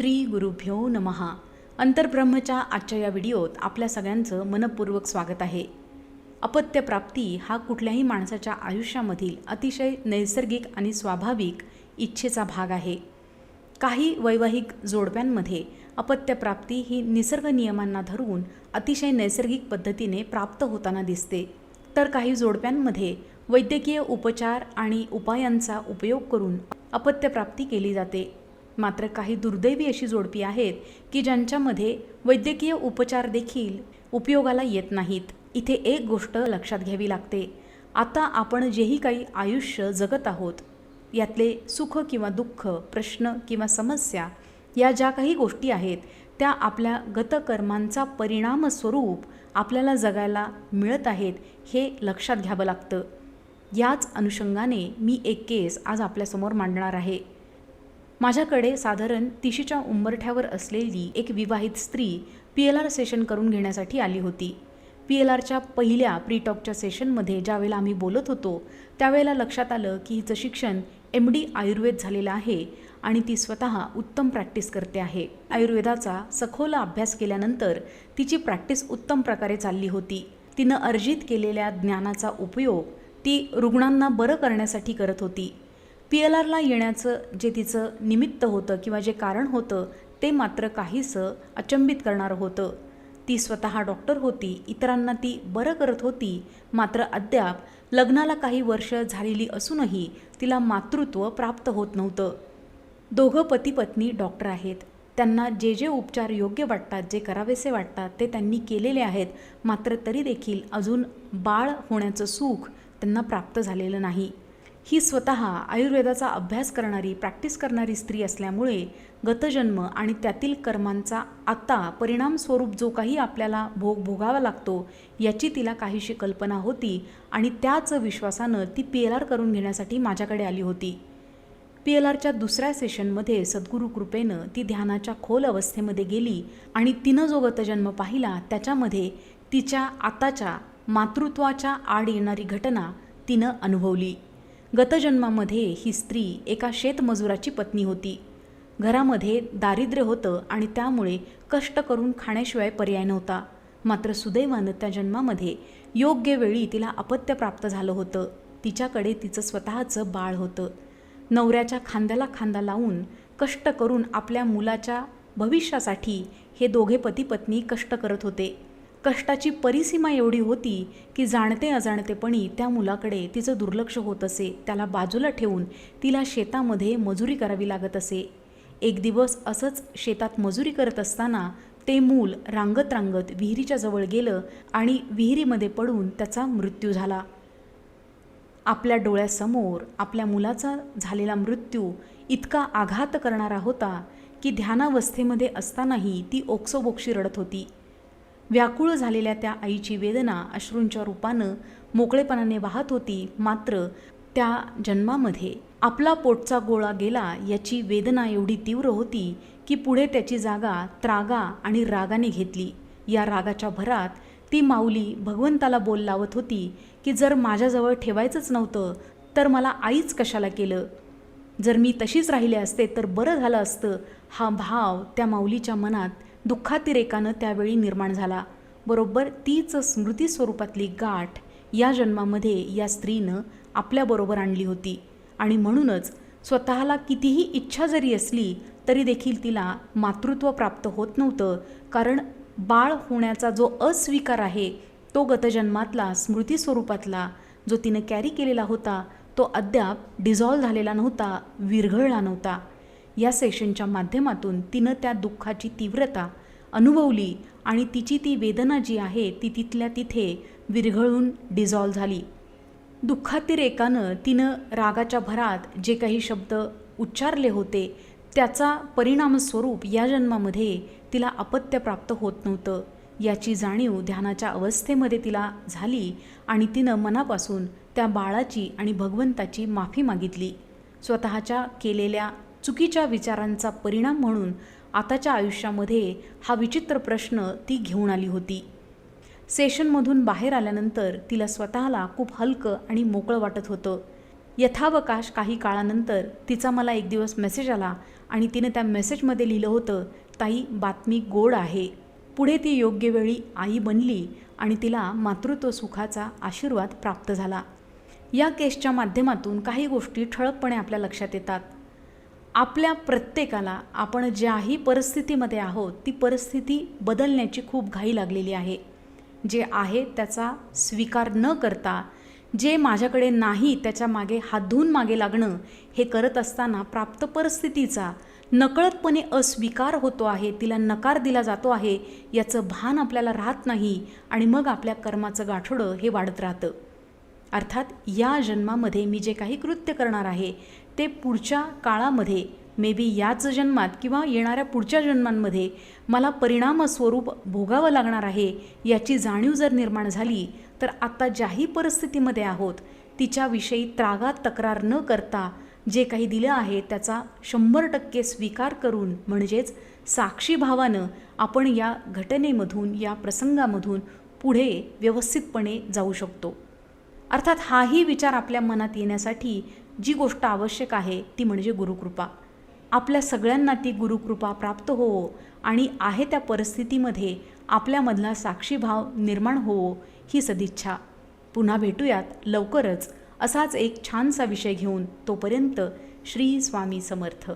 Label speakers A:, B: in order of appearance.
A: श्री गुरुभ्यो नमहा अंतर्ब्रह्मच्या आजच्या या व्हिडिओत आपल्या सगळ्यांचं मनपूर्वक स्वागत आहे. अपत्यप्राप्ती हा कुठल्याही माणसाच्या आयुष्यामधील अतिशय नैसर्गिक आणि स्वाभाविक इच्छेचा भाग आहे. काही वैवाहिक जोडप्यांमध्ये अपत्यप्राप्ती ही निसर्ग नियमांना धरून अतिशय नैसर्गिक पद्धतीने प्राप्त होताना दिसते. तर काही जोडप्यांमध्ये वैद्यकीय उपचार आणि उपायांचा उपयोग करून अपत्यप्राप्ती केली जाते. मात्र काही दुर्दैवी अशी जोडपी आहेत की ज्यांच्यामध्ये वैद्यकीय उपचार देखील उपयोगाला येत नाहीत. इथे एक गोष्ट लक्षात घ्यावी लागते. आता आपण जेही काही आयुष्य जगत आहोत यातले सुख किंवा दुःख प्रश्न किंवा समस्या या ज्या काही गोष्टी आहेत त्या आपल्या गतकर्मांचा परिणाम स्वरूप आपल्याला जगायला मिळत आहेत हे लक्षात घ्यावं लागतं. याच अनुषंगाने मी एक केस आज आपल्यासमोर मांडणार आहे. माझ्याकडे साधारण तिशीच्या उंबरठ्यावर असलेली एक विवाहित स्त्री पी एल आर सेशन करून घेण्यासाठी आली होती. पी एल आरच्या पहिल्या प्रीटॉकच्या सेशनमध्ये ज्यावेळेला आम्ही बोलत होतो त्यावेळेला लक्षात आलं की हिचं शिक्षण एम डी आयुर्वेद झालेलं आहे आणि ती स्वतः उत्तम प्रॅक्टिस करते आहे. आयुर्वेदाचा सखोल अभ्यास केल्यानंतर तिची प्रॅक्टिस उत्तम प्रकारे चालली होती. तिनं अर्जित केलेल्या ज्ञानाचा उपयोग ती रुग्णांना बरं करण्यासाठी करत होती. पी एल आरला येण्याचं जे तिचं निमित्त होतं किंवा जे कारण होतं ते मात्र काहीसं अचंबित करणारं होतं. ती स्वतः डॉक्टर होती इतरांना ती बरं करत होती मात्र अद्याप लग्नाला काही वर्ष झालेली असूनही तिला मातृत्व प्राप्त होत नव्हतं. दोघं पती पत्नी डॉक्टर आहेत. त्यांना जे जे उपचार योग्य वाटतात जे करावेसे वाटतात ते त्यांनी केलेले आहेत. मात्र तरी देखील अजून बाळ होण्याचं सुख त्यांना प्राप्त झालेलं नाही. ही स्वतः आयुर्वेदाचा अभ्यास करणारी प्रॅक्टिस करणारी स्त्री असल्यामुळे गतजन्म आणि त्यातील कर्मांचा आता परिणामस्वरूप जो काही आपल्याला भोग भोगावा लागतो याची तिला काहीशी कल्पना होती आणि त्याच विश्वासानं ती पी एल आर करून घेण्यासाठी माझ्याकडे आली होती. पी एल आरच्या दुसऱ्या सेशनमध्ये सद्गुरू कृपेनं ती ध्यानाच्या खोल अवस्थेमध्ये गेली आणि तिनं जो गतजन्म पाहिला त्याच्यामध्ये तिच्या आताच्या मातृत्वाच्या आड येणारी घटना तिनं अनुभवली. गतजन्मामध्ये ही स्त्री एका शेतमजुराची पत्नी होती. घरामध्ये दारिद्र्य होतं आणि त्यामुळे कष्ट करून खाण्याशिवाय पर्याय नव्हता. मात्र सुदैवानं त्या जन्मामध्ये योग्य वेळी तिला अपत्य प्राप्त झालं होतं. तिच्याकडे तिचं स्वतःचं बाळ होतं. नवऱ्याच्या खांद्याला खांदा लावून कष्ट करून आपल्या मुलाच्या भविष्यासाठी हे दोघे पती पत्नी कष्ट करत होते. कष्टाची परिसीमा एवढी होती की जाणते अजाणतेपणी त्या मुलाकडे तिचं दुर्लक्ष होत असे त्याला बाजूला ठेवून तिला शेतामध्ये मजुरी करावी लागत असे. एक दिवस असंच शेतात मजुरी करत असताना ते मूल रांगत रांगत विहिरीच्या जवळ गेलं आणि विहिरीमध्ये पडून त्याचा मृत्यू झाला. आपल्या डोळ्यासमोर आपल्या मुलाचा झालेला मृत्यू इतका आघात करणारा होता की ध्यानावस्थेमध्ये असतानाही ती ओक्सोबोक्षी रडत होती. व्याकुळ झालेल्या त्या आईची वेदना अश्रूंच्या रूपानं मोकळेपणाने वाहत होती. मात्र त्या जन्मामध्ये आपला पोटचा गोळा गेला याची वेदना एवढी तीव्र होती की पुढे त्याची जागा त्रागा आणि रागाने घेतली. या रागाच्या भरात ती माऊली भगवंताला बोल लावत होती की जर माझ्याजवळ ठेवायचंच नव्हतं तर मला आईच कशाला केलं? जर मी तशीच राहिले असते तर बरं झालं असतं. हा भाव त्या माऊलीच्या मनात दुःखातिरेकानं त्यावेळी निर्माण झाला. बरोबर तीच स्मृती स्वरूपातली गाठ या जन्मामध्ये या स्त्रीनं आपल्याबरोबर आणली होती. आणि म्हणूनच स्वतःला कितीही इच्छा जरी असली तरी देखील तिला मातृत्व प्राप्त होत नव्हतं. कारण बाळ होण्याचा जो अस्वीकार आहे तो गतजन्मातला स्मृती स्वरूपातला जो तिनं कॅरी केलेला होता तो अद्याप डिझॉल्व झालेला नव्हता विरघळला नव्हता. या सेशनच्या माध्यमातून तिनं त्या दुःखाची तीव्रता अनुभवली आणि तिची ती वेदना जी आहे ती तिथल्या तिथे विरघळून डिझॉल्व झाली. दुःखातिरेकानं तिनं रागाच्या भरात जे काही शब्द उच्चारले होते त्याचा परिणामस्वरूप या जन्मामध्ये तिला अपत्य प्राप्त होत नव्हतं. याची जाणीव ध्यानाच्या अवस्थेमध्ये तिला झाली आणि तिनं मनापासून त्या बाळाची आणि भगवंताची माफी मागितली. स्वतःच्या केलेल्या चुकीच्या विचारांचा परिणाम म्हणून आताच्या आयुष्यामध्ये हा विचित्र प्रश्न ती घेऊन आली होती. सेशनमधून बाहेर आल्यानंतर तिला स्वतःला खूप हलकं आणि मोकळं वाटत होतं. यथावकाश काही काळानंतर तिचा मला एक दिवस मेसेज आला आणि तिने त्या मेसेजमध्ये लिहिलं होतं ताई बातमी गोड आहे. पुढे ती योग्य वेळी आई बनली आणि तिला मातृत्व सुखाचा आशीर्वाद प्राप्त झाला. या केसच्या माध्यमातून काही गोष्टी ठळकपणे आपल्या लक्षात येतात. आपल्या प्रत्येकाला आपण ज्याही परिस्थितीमध्ये आहोत ती परिस्थिती बदलण्याची खूप घाई लागलेली आहे. जे आहे त्याचा स्वीकार न करता जे माझ्याकडे नाही त्याच्यामागे हात धुवून मागे लागणं हे करत असताना प्राप्त परिस्थितीचा नकळतपणे अस्वीकार होतो आहे तिला नकार दिला जातो आहे याचं भान आपल्याला राहत नाही आणि मग आपल्या कर्माचं गाठोडं हे वाढत राहतं. अर्थात या जन्मामध्ये मी जे काही कृत्य करणार आहे ते पुढच्या काळामध्ये मे बी याच जन्मात किंवा येणाऱ्या पुढच्या जन्मांमध्ये मला परिणामस्वरूप भोगावं लागणार आहे याची जाणीव जर निर्माण झाली तर आत्ता ज्याही परिस्थितीमध्ये आहोत तिच्याविषयी त्रागात तक्रार न करता जे काही दिलं आहे त्याचा शंभर टक्के स्वीकार करून म्हणजेच साक्षीभावानं आपण या घटनेमधून या प्रसंगामधून पुढे व्यवस्थितपणे जाऊ शकतो. अर्थात हाही विचार आपल्या मनात येण्यासाठी जी गोष्ट आवश्यक आहे ती म्हणजे गुरुकृपा. आपल्या सगळ्यांना ती गुरुकृपा प्राप्त होवो आणि आहे त्या परिस्थितीमध्ये आपल्यामधला साक्षीभाव निर्माण होवो ही सदिच्छा. पुन्हा भेटूयात लवकरच असाच एक छानसा विषय घेऊन तोपर्यंत श्री स्वामी समर्थ.